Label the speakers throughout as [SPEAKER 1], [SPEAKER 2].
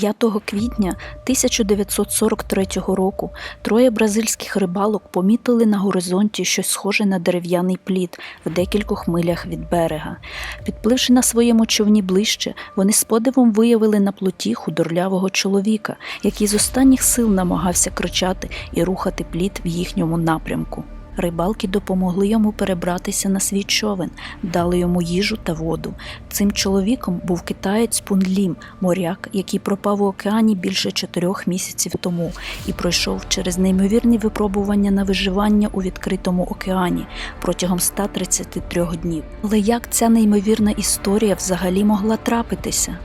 [SPEAKER 1] 5 квітня 1943 року троє бразильських рибалок помітили на горизонті щось схоже на дерев'яний плід в декількох милях від берега. Підпливши на своєму човні ближче, вони з подивом виявили на плоті худорлявого чоловіка, який з останніх сил намагався кричати і рухати плід в їхньому напрямку. Рибалки допомогли йому перебратися на свій човен, дали йому їжу та воду. Цим чоловіком був китаєць Пунлім, моряк, який пропав у океані більше чотирьох місяців тому і пройшов через неймовірні випробування на виживання у відкритому океані протягом 133 днів. Але як ця неймовірна історія взагалі могла трапитися?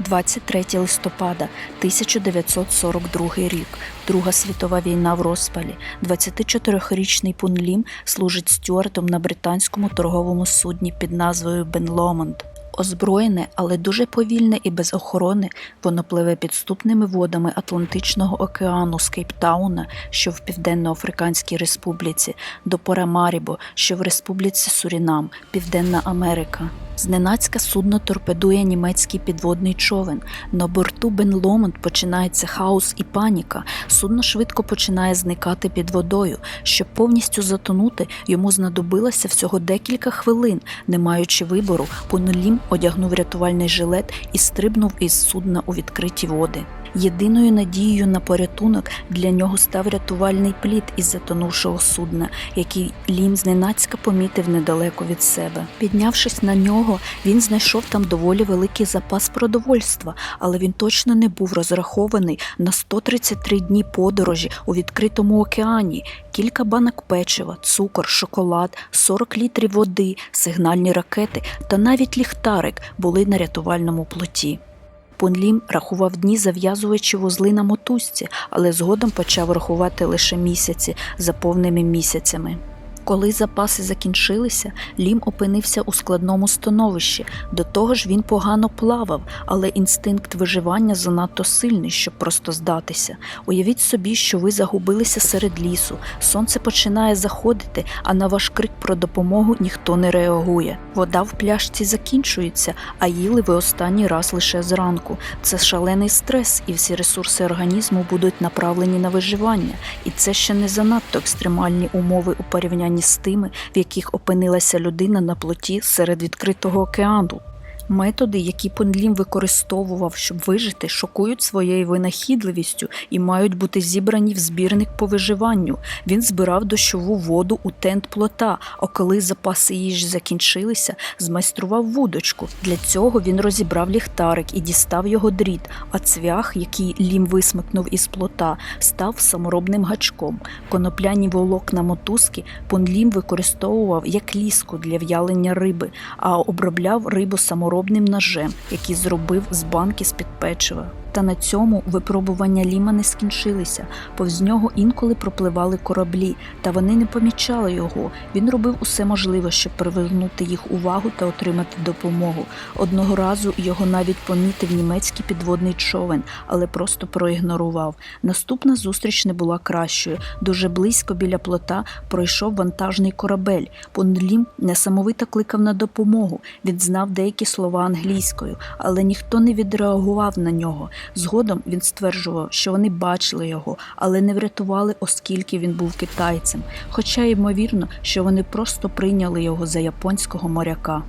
[SPEAKER 1] 23 листопада 1942 рік. Друга світова війна в розпалі. 24-річний Пунлім служить стюартом на британському торговому судні під назвою Бен Ломонд. Озброєне, але дуже повільне і без охорони, воно пливе підступними водами Атлантичного океану з Кейптауна, що в Південно-Африканській Республіці, до Парамарібо, що в Республіці Сурінам, Південна Америка. Зненацька судно торпедує німецький підводний човен. На борту Бен Ломонд починається хаос і паніка. Судно швидко починає зникати під водою. Щоб повністю затонути, йому знадобилося всього декілька хвилин. Не маючи вибору, Понолім одягнув рятувальний жилет і стрибнув із судна у відкриті води. Єдиною надією на порятунок для нього став рятувальний плід із затонувшого судна, який Лім зненацька помітив недалеко від себе. Піднявшись на нього, він знайшов там доволі великий запас продовольства, але він точно не був розрахований на 133 дні подорожі у відкритому океані. Кілька банок печива, цукор, шоколад, 40 літрів води, сигнальні ракети та навіть ліхтарик були на рятувальному плоті. Пунлім рахував дні, зав'язуючи вузли на мотузці, але згодом почав рахувати лише місяці за повними місяцями. Коли запаси закінчилися, Лім опинився у складному становищі. До того ж, він погано плавав, але інстинкт виживання занадто сильний, щоб просто здатися. Уявіть собі, що ви загубилися серед лісу, сонце починає заходити, а на ваш крик про допомогу ніхто не реагує. Вода в пляшці закінчується, а їли ви останній раз лише зранку. Це шалений стрес, і всі ресурси організму будуть направлені на виживання. І це ще не занадто екстремальні умови у порівнянні з тими, в яких опинилася людина на плоті серед відкритого океану. Методи, які Пенлім використовував, щоб вижити, шокують своєю винахідливістю і мають бути зібрані в збірник по виживанню. Він збирав дощову воду у тент плота, а коли запаси їжі закінчилися, змайстрував вудочку. Для цього він розібрав ліхтарик і дістав його дріт, а цвях, який лім висмикнув із плота, став саморобним гачком. Конопляні волокна мотузки Пунлім використовував як ліску для в'ялення риби, а обробляв рибу саморобним ножем, який зробив з банки з-під печива. Та на цьому випробування Ліма не скінчилися. Повз нього інколи пропливали кораблі, та вони не помічали його. Він робив усе можливе, щоб привернути їх увагу та отримати допомогу. Одного разу його навіть помітив німецький підводний човен, але просто проігнорував. Наступна зустріч не була кращою. Дуже близько біля плота пройшов вантажний корабель. Понлім несамовито кликав на допомогу. Він знав деякі слова англійською, але ніхто не відреагував на нього. Згодом він стверджував, що вони бачили його, але не врятували, оскільки він був китайцем. Хоча ймовірно, що вони просто прийняли його за японського моряка.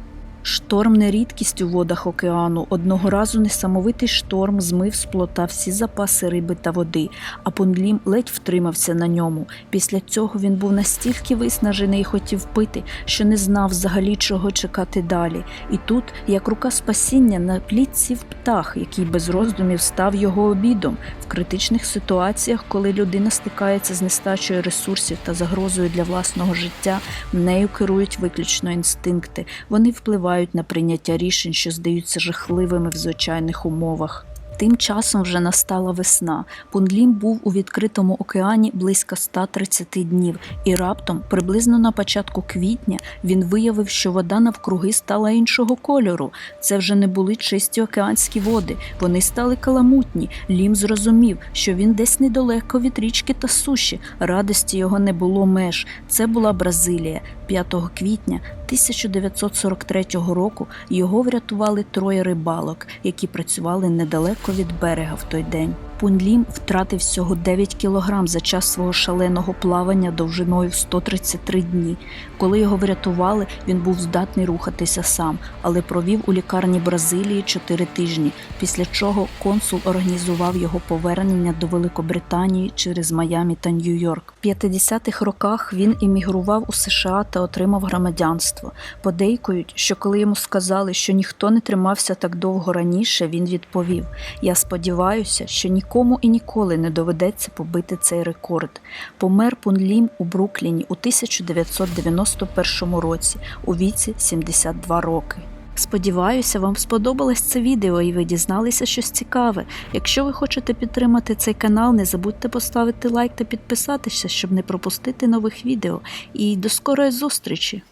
[SPEAKER 1] Шторм не рідкість у водах океану. Одного разу несамовитий шторм змив з плота всі запаси риби та води, а Пунлім ледь втримався на ньому. Після цього він був настільки виснажений і хотів пити, що не знав взагалі чого чекати далі. І тут, як рука спасіння, на плід сів птах, який без роздумів став його обідом. В критичних ситуаціях, коли людина стикається з нестачею ресурсів та загрозою для власного життя, нею керують виключно інстинкти. Вони впливають на прийняття рішень, що здаються жахливими в звичайних умовах. Тим часом вже настала весна. Пунлім був у відкритому океані близько 130 днів, і раптом, приблизно на початку квітня, він виявив, що вода навкруги стала іншого кольору. Це вже не були чисті океанські води, вони стали каламутні. Лім зрозумів, що він десь недалеко від річки та суші. Радості його не було меж. Це була Бразилія. 25 квітня 1943 року його врятували троє рибалок, які працювали недалеко від берега в той день. Пунлім втратив всього 9 кілограм за час свого шаленого плавання довжиною в 133 дні. Коли його врятували, він був здатний рухатися сам, але провів у лікарні Бразилії 4 тижні, після чого консул організував його повернення до Великобританії через Майамі та Нью-Йорк. В 50-х роках він іммігрував у США та отримав громадянство. Подейкують, що коли йому сказали, що ніхто не тримався так довго раніше, він відповів: Я сподіваюся, що нікому і ніколи не доведеться побити цей рекорд. Помер Пунлім у Брукліні у 1991 році у віці 72 роки. Сподіваюся, вам сподобалось це відео і ви дізналися щось цікаве. Якщо ви хочете підтримати цей канал, не забудьте поставити лайк та підписатися, щоб не пропустити нових відео. І до скорої зустрічі!